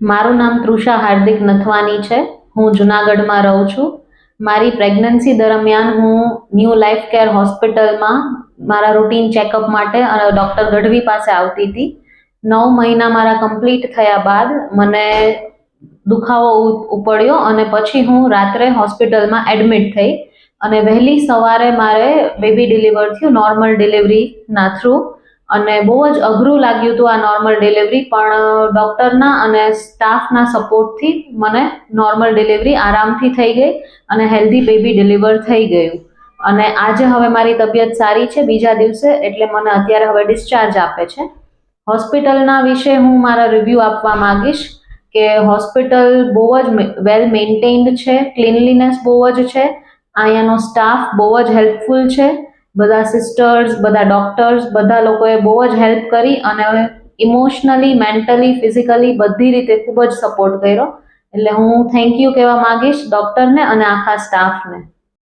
મારું નામ તૃષા હાર્દિક નથવાની છે. હું જુનાગઢમાં રહું છું. મારી પ્રેગ્નન્સી દરમિયાન હું ન્યૂ લાઈફ કેર હોસ્પિટલમાં મારા રૂટીન ચેકઅપ માટે ડૉક્ટર ગઢવી પાસે આવતી હતી. નવ મહિના મારા કમ્પ્લીટ થયા બાદ મને દુખાવો ઉપડ્યો અને પછી હું રાત્રે હોસ્પિટલમાં એડમિટ થઈ. અને વહેલી સવારે મારે બેબી ડિલિવર થયું, નોર્મલ ડિલિવરીના થ્રુ. અને બહુ જ અઘરું લાગ્યું હતું આ નોર્મલ ડિલિવરી પણ ડૉક્ટરના અને સ્ટાફના સપોર્ટથી મને નોર્મલ ડિલિવરી આરામથી થઈ ગઈ અને હેલ્ધી બેબી ડિલિવર થઈ ગયું. અને આજે હવે મારી તબિયત સારી છે, બીજા દિવસે એટલે મને અત્યારે હવે ડિસ્ચાર્જ આપે છે. હોસ્પિટલના વિશે હું મારા રિવ્યૂ આપવા માંગીશ કે હોસ્પિટલ બહુ જ વેલ મેન્ટેન્ડ છે ક્લીનલીનેસ બહુ જ છે, અહીંયાનો સ્ટાફ બહુ જ હેલ્પફુલ છે બધા સિસ્ટર્સ બધા ડોક્ટર્સ બધા લોકોએ બહુ જ હેલ્પ કરી અને ઇમોશનલી મેન્ટલી ફિઝિકલી બધી રીતે ખૂબ જ સપોર્ટ કર્યો. એટલે હું થેન્ક યુ કહેવા માંગીશ ડૉક્ટરને અને આખા સ્ટાફને